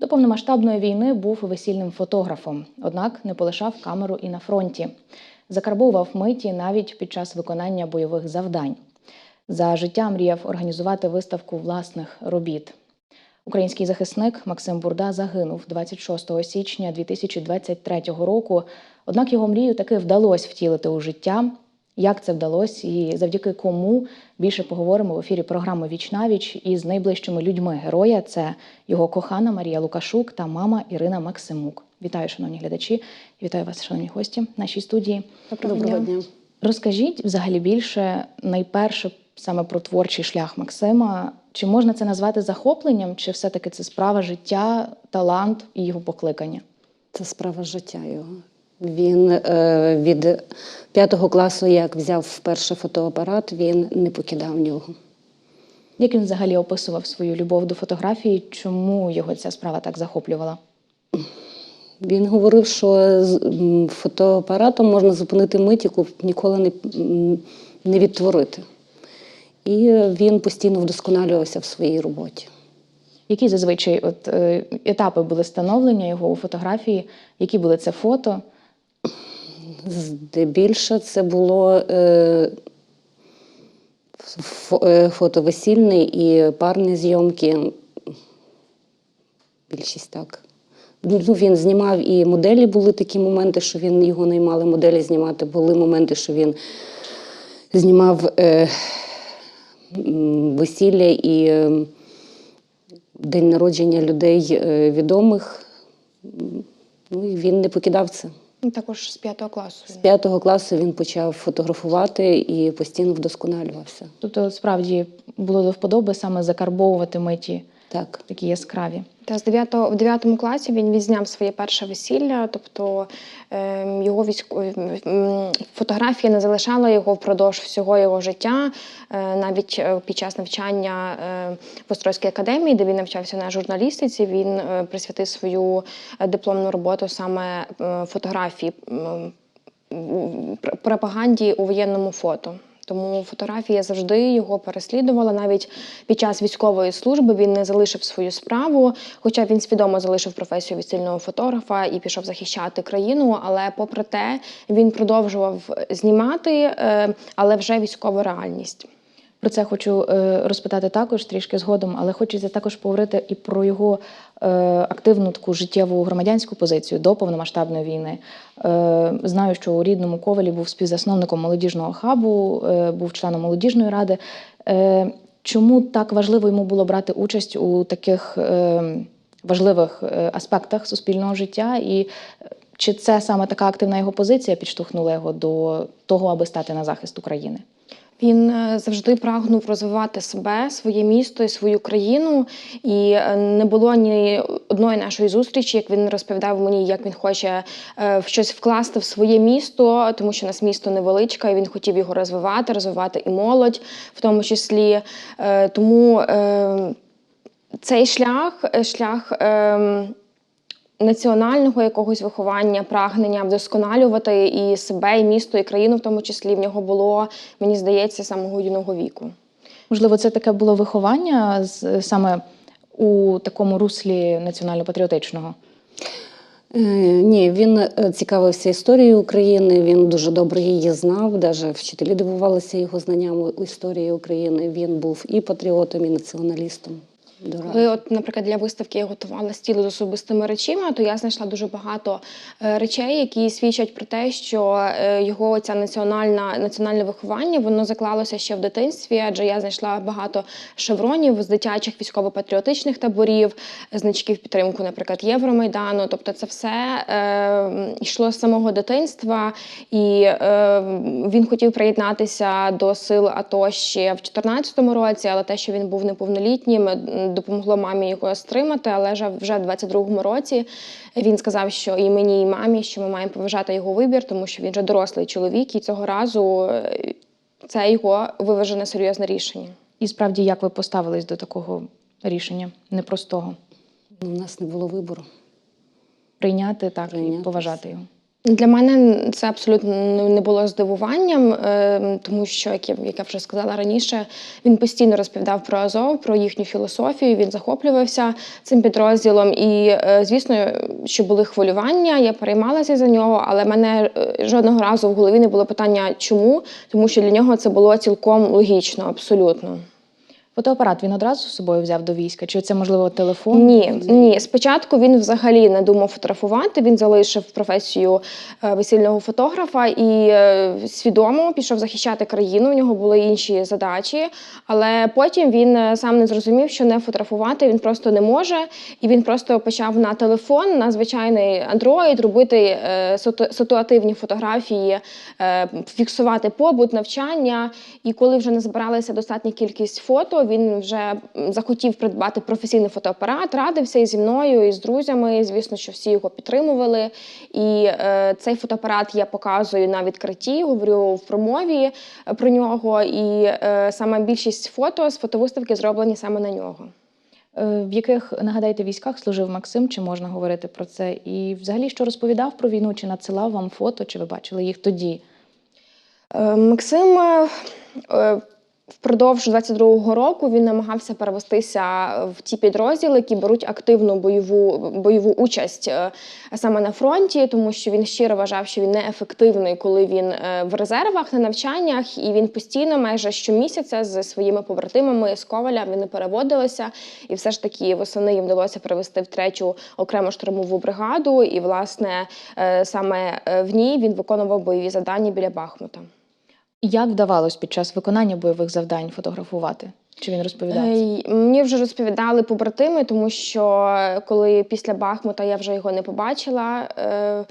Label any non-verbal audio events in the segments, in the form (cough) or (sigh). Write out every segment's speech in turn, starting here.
До повномасштабної війни був весільним фотографом, однак не полишав камеру і на фронті. Закарбовував миті навіть під час виконання бойових завдань. За життя мріяв організувати виставку власних робіт. Український захисник Максим Бурда загинув 26 січня 2023 року. Однак його мрію таки вдалося втілити у життя. Як це вдалося і завдяки кому більше поговоримо в ефірі програми Віч на віч із найближчими людьми героя. Це його кохана Марія Лукашук та мама Ірина Максимук. Вітаю, шановні глядачі, вітаю вас, шановні гості нашій студії. Доброго дня. Розкажіть взагалі більше найперше саме про творчий шлях Максима. Чи можна це назвати захопленням, чи все-таки це справа життя, талант і його покликання? Це справа життя його. Він е, від п'ятого класу, як взяв вперше фотоапарат, він не покидав нього. Як він взагалі описував свою любов до фотографії? Чому його ця справа так захоплювала? Він говорив, що з фотоапаратом можна зупинити мить, яку ніколи не, не відтворити. І він постійно вдосконалювався в своїй роботі. Які зазвичай от, е, етапи були становлення його у фотографії? Які були це фото? Здебільше це було е, е, фото весільне і парні зйомки. Більшість так. Ну, він знімав і моделі були такі моменти, що він його наймали моделі знімати. Були моменти, що він знімав е, весілля і е, день народження людей е, відомих. Ну, і він не покидав це. Ну, Також з п'ятого класу. З п'ятого класу він почав фотографувати і постійно вдосконалювався. Тобто, справді було до вподоби саме закарбовувати миті Так. такі яскраві. Та з 9, в 9 класі він відзняв своє перше весілля, тобто ем, його військо... фотографія не залишала його впродовж всього його життя. Е, навіть е, під час навчання е, в Острозькій академії, де він навчався на журналістиці, він е, присвятив свою е, дипломну роботу саме е, фотографії, м, пропаганді у воєнному фото. Тому фотографія завжди його переслідувала. Навіть під час військової служби він не залишив свою справу, хоча він свідомо залишив професію весільного фотографа і пішов захищати країну. Але попри те, він продовжував знімати, е, але вже військову реальність. Про це хочу е, розпитати також трішки згодом, але хочеться також поговорити і про його е, активну таку життєву громадянську позицію до повномасштабної війни. Е, знаю, що у рідному Ковалі був співзасновником молодіжного хабу, був членом молодіжної ради. Чому так важливо йому було брати участь у таких важливих аспектах суспільного життя? І чи це саме така активна його позиція підштовхнула його до того, аби стати на захист України? Він е, завжди прагнув розвивати себе, своє місто і свою країну. І е, не було ні одної нашої зустрічі, як він розповідав мені, як він хоче е, в щось вкласти в своє місто, тому що у нас місто невеличке, і він хотів його розвивати, розвивати і молодь, в тому числі. Тому цей шлях, шлях. Національного якогось виховання, прагнення вдосконалювати і себе, і місто, і країну, в тому числі в нього було, мені здається, самого юного віку. Можливо, це таке було виховання з- саме у такому руслі національно-патріотичного. Е, Ні, він е, цікавився історією України, він дуже добре її знав. Навіть вчителі дивувалися його знанням історії України. Він був і патріотом, і націоналістом. Коли, от, наприклад, для виставки я готувала стіли з особистими речима, то я знайшла дуже багато е, речей, які свідчать про те, що е, його ця національна національне виховання воно заклалося ще в дитинстві, адже я знайшла багато шевронів з дитячих військово-патріотичних таборів, значків підтримку, наприклад, Євромайдану. Тобто, це все е, йшло з самого дитинства, і е, він хотів приєднатися до сил АТО ще в 2014 році, але те, що він був неповнолітнім, допомогло мамі його стримати. Але вже в 22-му році він сказав, що і мені, і мамі, що ми маємо поважати його вибір, тому що він вже дорослий чоловік, і цього разу е, це його виважене серйозне рішення. І справді, як ви поставились до такого рішення непростого? Ну, У нас не було вибору. Прийняти так і поважати його. Для мене це абсолютно не- було здивуванням, е, тому що, як я, як я вже сказала раніше, він постійно розповідав про Азов, про їхню філософію. Він захоплювався цим підрозділом. І, е, звісно, що були хвилювання, я переймалася за нього, але мене е, жодного разу в голові не було питання, чому, тому що для нього це було цілком логічно, абсолютно. Фотоапарат він одразу з собою взяв до війська? Чи це можливо телефон? Ні, ні. Спочатку він взагалі не думав фотографувати. Він залишив професію е, весільного фотографа і е, свідомо пішов захищати країну. У нього були інші задачі. Але потім він е, сам не зрозумів, що не фотографувати він просто не може. І він просто почав на телефон, на звичайний Android робити ситуативні фотографії, фіксувати побут, навчання. І коли вже не збиралася достатня кількість фото, він вже захотів придбати професійний фотоапарат, радився і зі мною, і з друзями. Звісно, що всі його підтримували. І е, цей фотоапарат я показую на відкритті, говорю в промові е, про нього. І е, саме більшість фото з фотовиставки зроблені саме на нього. Е, В яких нагадайте військах служив Максим? Чи можна говорити про це? І взагалі, що розповідав про війну, чи надсилав вам фото, чи ви бачили їх тоді? Е, Максим впродовж 22-го року він намагався перевестися в ті підрозділи, які беруть активну бойову бойову участь е, саме на фронті, тому що він щиро вважав, що він неефективний, коли він е, в резервах на навчаннях, і він постійно, майже щомісяця, з своїми побратимами з Коваля вони переводилися, і все ж таки восени їм вдалося перевести в третю окрему штурмову бригаду. І власне е, саме в ній він виконував бойові завдання біля Бахмута. Як вдавалось під час виконання бойових завдань фотографувати? Чи він розповідав? Е, Мені вже розповідали побратими, тому що е, коли після Бахмута я вже його не побачила. е,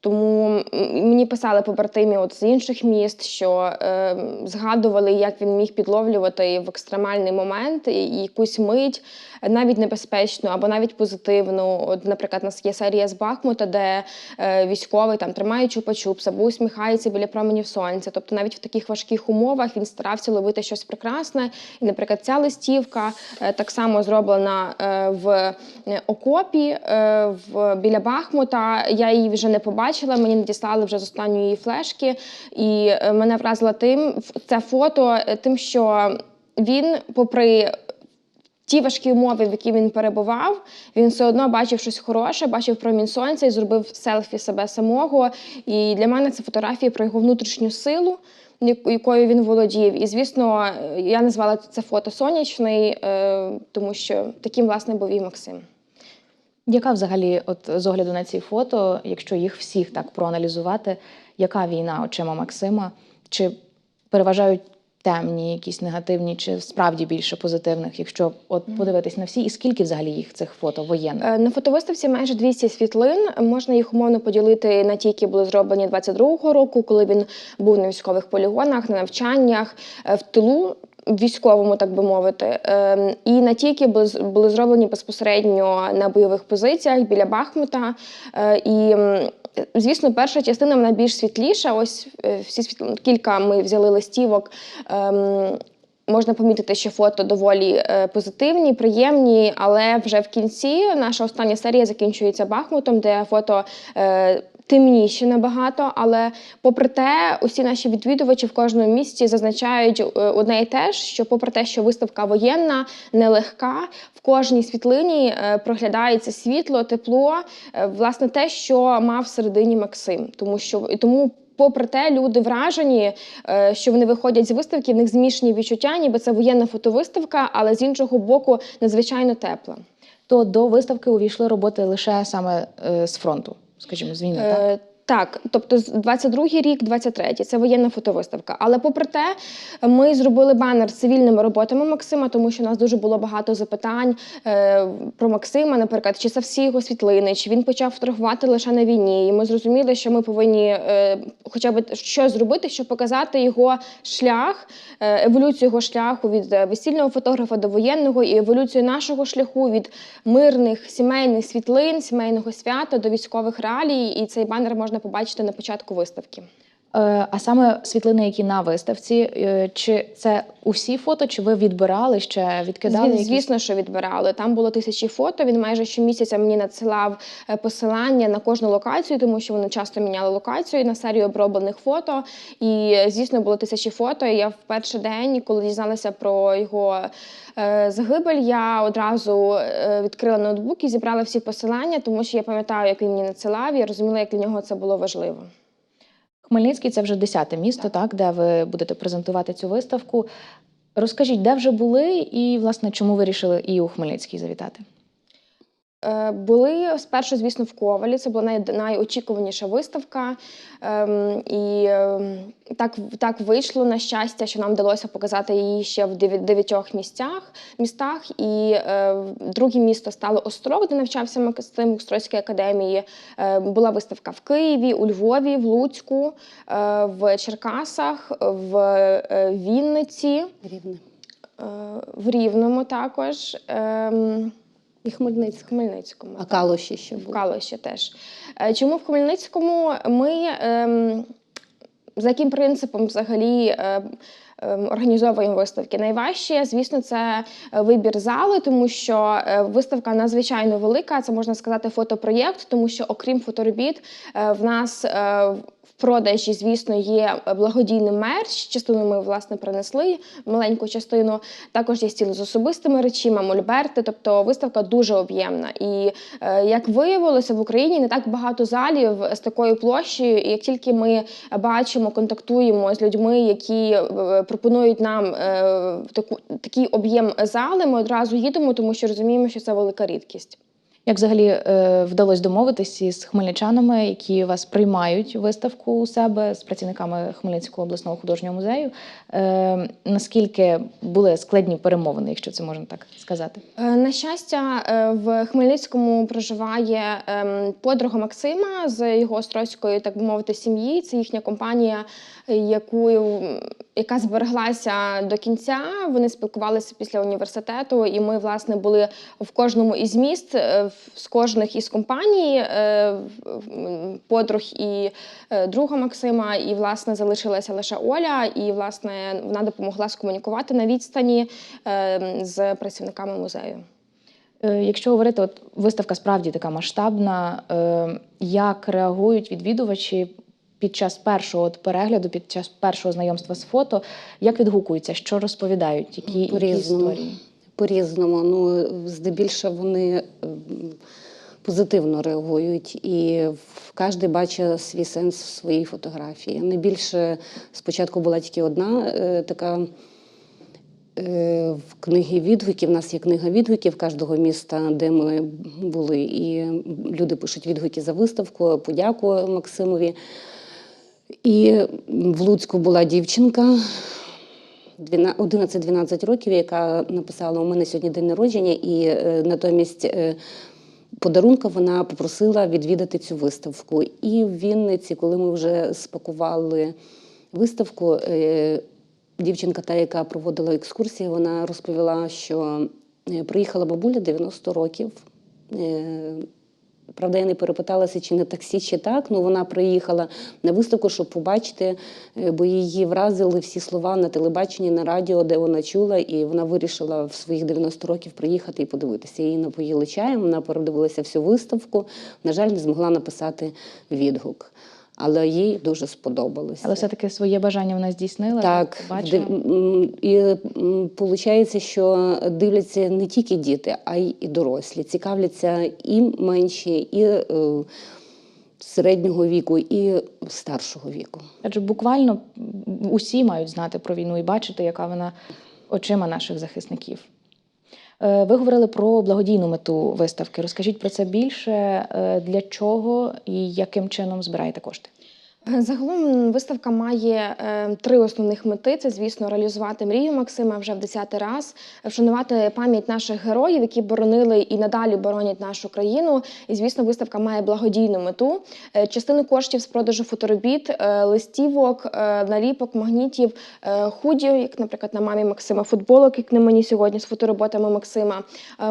Тому мені писали побратимі от з інших міст, що е, згадували, як він міг підловлювати в екстремальний момент і, і якусь мить, навіть небезпечну або навіть позитивну. От, наприклад, у нас є серія з Бахмута, де е, військовий там тримає чупа-чупс або усміхається біля променів сонця. Тобто, навіть в таких важких умовах він старався ловити щось прекрасне. І, наприклад, ця листівка е, так само зроблена е, в окопі в, біля Бахмута. Я її вже не побачила. Мені надіслали вже з останньої флешки, і мене вразило тим це фото, тим, що він, попри ті важкі умови, в які він перебував, він все одно бачив щось хороше, бачив промінь сонця і зробив селфі себе самого. І для мене це фотографії про його внутрішню силу, якою він володів. І звісно, я назвала це фото сонячний, е, тому що таким власне був і Максим. Яка взагалі, от з огляду на ці фото, якщо їх всіх так проаналізувати, яка війна очима Максима? Чи переважають темні, якісь негативні, чи справді більше позитивних, якщо от подивитись на всі, і скільки взагалі їх цих фото воєнних? Е, На фотовиставці майже 200 світлин. Можна їх умовно поділити на ті, які були зроблені 22-го року, коли він був на військових полігонах, на навчаннях, е, в тилу. Військовому, так би мовити, Ем, і на ті, які були, зроблені безпосередньо на бойових позиціях біля Бахмута. Е, І, звісно, перша частина вона більш світліша. Ось е, всі світлини, кілька ми взяли листівок. Ем, Можна помітити, що фото доволі е, позитивні, приємні, але вже в кінці наша остання серія закінчується Бахмутом, де фото темніші набагато. Але попри те, усі наші відвідувачі в кожному місці зазначають е, одне і те ж, що попри те, що виставка воєнна, нелегка, в кожній світлині е, проглядається світло, тепло, е, власне, те, що мав всередині Максим. Тому що і тому. Попри те, люди вражені, що вони виходять з виставки, в них змішані відчуття, ніби це воєнна фотовиставка, але з іншого боку надзвичайно тепла. То до виставки увійшли роботи лише саме з фронту, скажімо, з війни. так? Так, тобто з 22-й рік, 23-й, це воєнна фотовиставка. Але попри те, ми зробили банер з цивільними роботами Максима, тому що у нас дуже було багато запитань е, про Максима, наприклад, чи це всі його світлини, чи він почав фотографувати лише на війні. І ми зрозуміли, що ми повинні е, хоча б щось зробити, щоб показати його шлях, е, еволюцію його шляху від е, весільного фотографа до воєнного, і еволюцію нашого шляху від мирних сімейних світлин, сімейного свята до військових реалій. І цей банер можна побачити на початку виставки. Е, А саме світлини, які на виставці, е, чи це усі фото, чи ви відбирали ще відкидали? Зві- якісь? Звісно, що відбирали. Там було тисячі фото. Він майже щомісяця мені надсилав е, посилання на кожну локацію, тому що вони часто міняли локацію на серію оброблених фото. І звісно, було тисячі фото. І я в перший день, коли дізналася про його загибель, я одразу відкрила ноутбук і зібрала всі посилання, тому що я пам'ятаю, як він мені надсилав. і Я розуміла, як для нього це було важливо. Хмельницький це вже десяте місто, так. де ви будете презентувати цю виставку. Розкажіть, де вже були, і власне чому вирішили і у Хмельницький завітати? Е, Були спершу, звісно, в Ковалі. Це була най, найочікуваніша виставка. Ем, і ем, так, так вийшло на щастя, що нам вдалося показати її ще в дев'ятьох місцях, містах. І е, друге місто стало Острог, де навчався Максим в Острозькій академії. Е, була виставка в Києві, у Львові, в Луцьку, в Черкасах, в Вінниці, Рівне. в Рівному також. Ем, І Хмельницьк. в Хмельницькому. А Калуші ще В було. Калуші теж. Е, Чому в Хмельницькому ми ем, за яким принципом взагалі е, ем, організовуємо виставки? Найважче, звісно, це е, вибір зали, тому що е, виставка надзвичайно велика. Це можна сказати фотопроєкт, тому що окрім фоторобіт, в нас в продажі, звісно, є благодійний мерч. Частину ми власне принесли маленьку частину. Також є стіли з особистими речима, мольберти. Тобто виставка дуже об'ємна. І е, як виявилося, в Україні не так багато залів з такою площею. І як тільки ми бачимо, контактуємо з людьми, які е, пропонують нам е, таку такий об'єм зали, ми одразу їдемо, тому що розуміємо, що це велика рідкість. Як взагалі е, вдалося домовитись із хмельничанами, які вас приймають виставку у себе з працівниками Хмельницького обласного художнього музею? Е, наскільки були складні перемовини, якщо це можна так сказати? Е, На щастя, в Хмельницькому проживає ем, подруга Максима з його острозької, так би мовити, сім'ї. Це їхня компанія, яку, яка збереглася до кінця. Вони спілкувалися після університету, і ми, власне, були в кожному із міст, з кожних із компаній, е, подруг і е, друга Максима. І, власне, залишилася лише Оля, і, власне, вона допомогла скомунікувати на відстані е, з працівниками музею. Якщо говорити, от виставка справді така масштабна, як реагують відвідувачі під час першого от перегляду, під час першого знайомства з фото, як відгукуються, що розповідають, які, які історії? По-різному. Ну, здебільшого вони ем, позитивно реагують, і кожен бачить свій сенс в своїй фотографії. Найбільше спочатку була тільки одна е, така. е, В книгі відгуків, у нас є книга відгуків кожного міста, де ми були, і люди пишуть відгуки за виставку, подяку Максимові. І в Луцьку була дівчинка, 11-12 років, яка написала: у мене сьогодні день народження, і е, натомість е, подарунка вона попросила відвідати цю виставку. І в Вінниці, коли ми вже спакували виставку, е, дівчинка, та, яка проводила екскурсії, вона розповіла, що приїхала бабуля 90 років. Правда, я не перепиталася, чи на таксі, чи так. Ну вона приїхала на виставку, щоб побачити, е, бо її вразили всі слова на телебаченні, на радіо, де вона чула, і вона вирішила в своїх 90 років приїхати і подивитися. Її напоїли чаєм, вона передивилася всю виставку. На жаль, не змогла написати відгук. Але їй дуже сподобалося. Але все-таки своє бажання вона здійснила. Так, бачимо. і виходить, що дивляться не тільки діти, а й дорослі. Цікавляться і менші, і е, середнього віку, і старшого віку. Адже буквально усі мають знати про війну і бачити, яка вона очима наших захисників. Е, Ви говорили про благодійну мету виставки. Розкажіть про це більше, Е, для чого і яким чином збираєте кошти? Загалом виставка має е, три основних мети: це, звісно, реалізувати мрію Максима вже в десятий раз, вшанувати пам'ять наших героїв, які боронили і надалі боронять нашу країну. І, звісно, виставка має благодійну мету. Е, частину коштів з продажу фоторобіт, е, листівок, наліпок, магнітів, худі, як, наприклад, на мамі Максима, футболок, як на мені сьогодні з фотороботами Максима,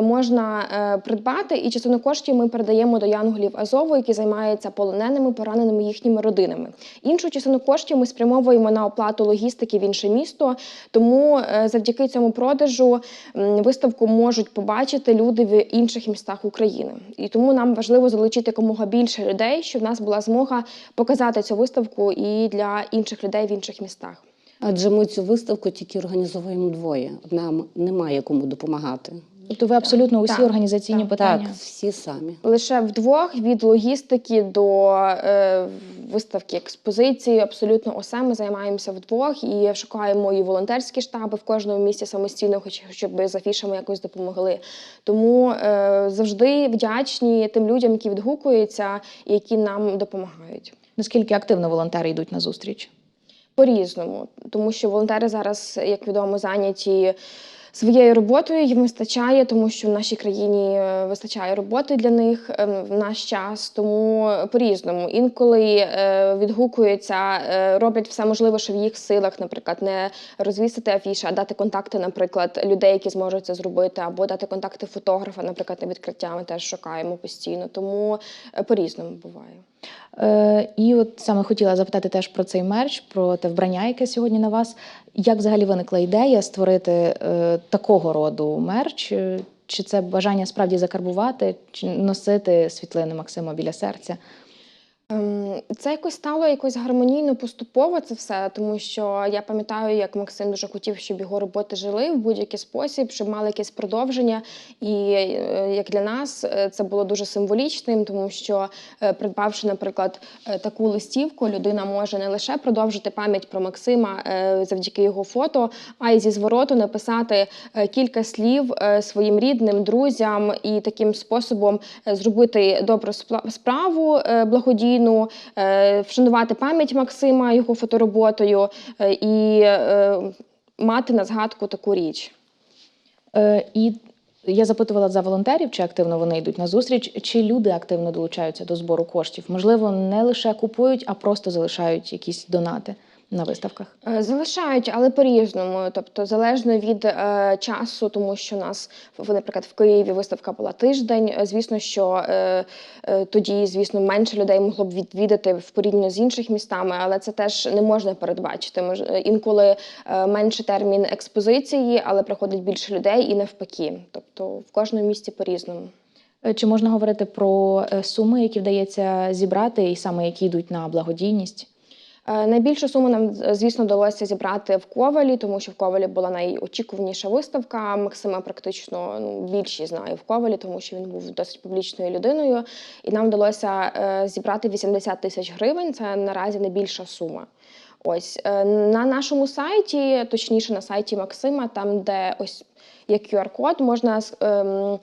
можна придбати. І частину коштів ми передаємо до янголів Азову, які займаються полоненими, пораненими їхніми родинами. Містами. Іншу частину коштів ми спрямовуємо на оплату логістики в інше місто. Тому е, завдяки цьому продажу виставку можуть побачити люди в інших містах України. І тому нам важливо залучити якомога більше людей, щоб в нас була змога показати цю виставку і для інших людей в інших містах. Адже ми цю виставку тільки організовуємо двоє. Нам немає кому допомагати. Тобто ви абсолютно усі Так, організаційні так. питання. Так, всі самі. Лише вдвох від логістики до е, виставки експозиції, абсолютно усе ми займаємося вдвох і шукаємо і волонтерські штаби в кожному місті самостійно, хоч щоб з афішами якось допомогли. Тому е, завжди вдячні тим людям, які відгукуються і які нам допомагають. Наскільки активно волонтери йдуть на зустріч? По-різному, тому що волонтери зараз, як відомо, зайняті своєю роботою. Їм вистачає, тому що в нашій країні е, вистачає роботи для них е, в наш час. Тому по-різному. Інколи е, відгукуються, роблять все можливе, що в їх силах, наприклад, не розвісити афіші, а дати контакти, наприклад, людей, які зможуть це зробити, або дати контакти фотографа, наприклад, на відкриття. Ми теж шукаємо постійно. Тому е, по-різному буває. Е, і от саме хотіла запитати теж про цей мерч, про те вбрання, яке сьогодні на вас. Як взагалі виникла ідея створити е, такого роду мерч? Е, Чи це бажання справді закарбувати, чи носити світлини Максима біля серця? Ем, Це якось стало якось гармонійно поступово це все, тому що я пам'ятаю, як Максим дуже хотів, щоб його роботи жили в будь-який спосіб, щоб мали якесь продовження. І е, як для нас е, це було дуже символічним, тому що е, придбавши, наприклад, таку листівку, людина може не лише продовжити пам'ять про Максима завдяки його фото, а й зі звороту написати кілька слів своїм рідним, друзям і таким способом зробити добру справу благодійну, е, вшанувати пам'ять Максима його фотороботою е, і е, мати на згадку таку річ. І я запитувала за волонтерів, чи активно вони йдуть на зустріч, чи люди активно долучаються до збору коштів. Можливо, не лише купують, а просто залишають якісь донати на виставках. Е, Залишають, але по-різному. Тобто, залежно від е, часу, тому що у нас, наприклад, в Києві виставка була тиждень. Звісно, що е, е, тоді, звісно, менше людей могло б відвідати в порівнянні з іншими містами, але це теж не можна передбачити. Мож, е, інколи е, менше термін експозиції, але приходить більше людей і навпаки. Тобто в кожному місті по-різному. Е, Чи можна говорити про суми, які вдається зібрати, і саме які йдуть на благодійність? Е, Найбільшу суму нам, звісно, вдалося зібрати в Ковалі, тому що в Ковалі була найочікуваніша виставка. Максима практично ну, більшість знає в Ковалі, тому що він був досить публічною людиною. І нам вдалося е, зібрати 80 тисяч гривень. Це наразі найбільша сума. Ось е, на нашому сайті, точніше на сайті Максима, там, де ось є QR-код, можна ем,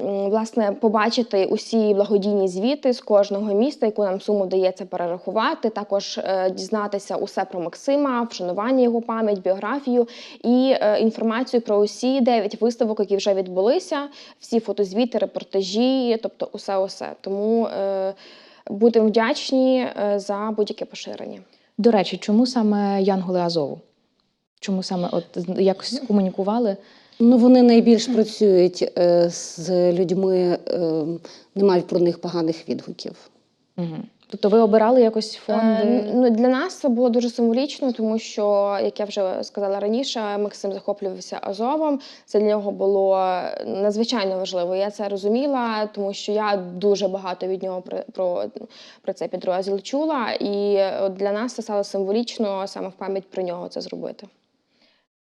власне побачити усі благодійні звіти з кожного міста, яку нам суму вдається перерахувати. Також е, дізнатися усе про Максима, вшанування його пам'ять, біографію і е, інформацію про усі дев'ять виставок, які вже відбулися, всі фотозвіти, репортажі, тобто усе усе. Тому е, будемо вдячні за будь-яке поширення. До речі, чому саме Янголи Азову? Чому саме от якось (laughs) комунікували? Ну, вони найбільш працюють е, з людьми, е, не мають про них поганих відгуків. Угу. Тобто ви обирали якось фонди? Е, ну, для нас це було дуже символічно, тому що, як я вже сказала раніше, Максим захоплювався Азовом. Це для нього було надзвичайно важливо. Я це розуміла, тому що я дуже багато від нього про, про, про цей підрозділ чула. І от для нас це стало символічно саме в пам'ять про нього це зробити.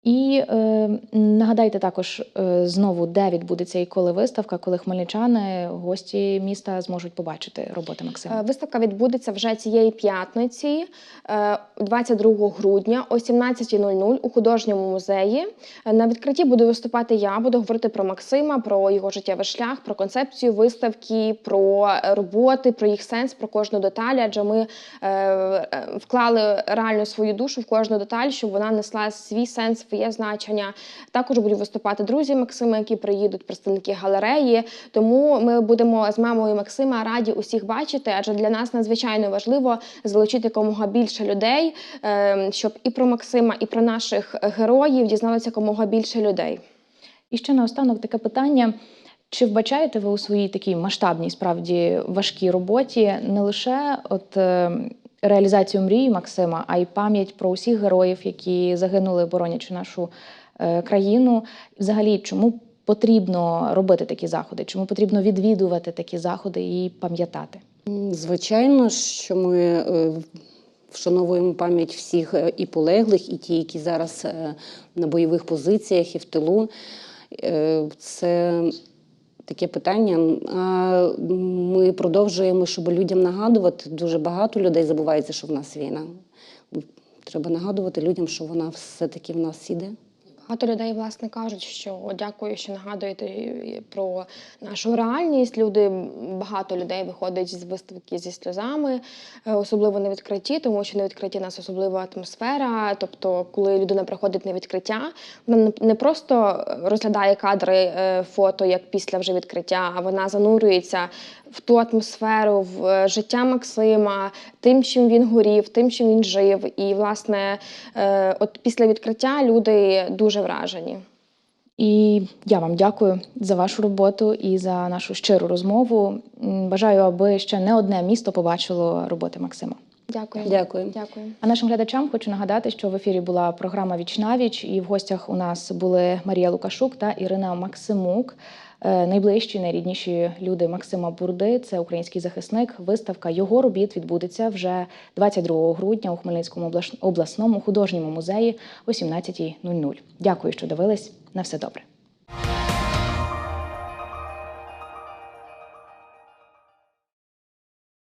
І е, нагадайте також е, знову, де відбудеться і коли виставка, коли хмельничани, гості міста зможуть побачити роботи Максима. Е, Виставка відбудеться вже цієї п'ятниці, е, 22 грудня о 17.00 у художньому музеї. Е, На відкритті буду виступати я, буду говорити про Максима, про його життєвий шлях, про концепцію виставки, про е, роботи, про їх сенс, про кожну деталь. Адже ми е, вклали реально свою душу в кожну деталь, щоб вона несла свій сенс, своє значення. Також будуть виступати друзі Максима, які приїдуть, представники галереї. Тому ми будемо з мамою Максима раді усіх бачити, адже для нас надзвичайно важливо залучити якомога більше людей, е, щоб і про Максима, і про наших героїв дізналося якомога більше людей. І ще наостанок таке питання: чи вбачаєте ви у своїй такій масштабній, справді важкій роботі не лише от е, реалізацію мрії Максима, а й пам'ять про усіх героїв, які загинули, боронячи нашу е, країну. Взагалі, чому потрібно робити такі заходи? Чому потрібно відвідувати такі заходи і пам'ятати? Звичайно, що ми е, вшановуємо пам'ять всіх е, і полеглих, і ті, які зараз на бойових позиціях і в тилу. Це таке питання. Ми продовжуємо, щоб людям нагадувати. Дуже багато людей забувається, що в нас війна. Треба нагадувати людям, що вона все-таки в нас іде. Багато людей, власне, кажуть, що дякую, що нагадуєте про нашу реальність. Люди, багато людей виходить з виставки зі сльозами, е, особливо на відкритті, тому що на відкритті нас особлива атмосфера. Тобто, коли людина приходить на відкриття, вона не- просто розглядає кадри е, фото як після вже відкриття, а вона занурюється в ту атмосферу, в е, життя Максима, тим, чим він горів, тим, чим він жив. І, власне, е, от після відкриття люди дуже вражені. І я вам дякую за вашу роботу і за нашу щиру розмову. Бажаю, аби ще не одне місто побачило роботи Максима. Дякую. Дякую. Дякую. А нашим глядачам хочу нагадати, що в ефірі була програма Віч на віч, і в гостях у нас були Марія Лукашук та Ірина Максимук. Е, Найближчі, найрідніші люди Максима Бурди це український захисник. Виставка його робіт відбудеться вже 22 грудня у Хмельницькому обласному художньому музеї о 17.00. Дякую, що дивились. На все добре.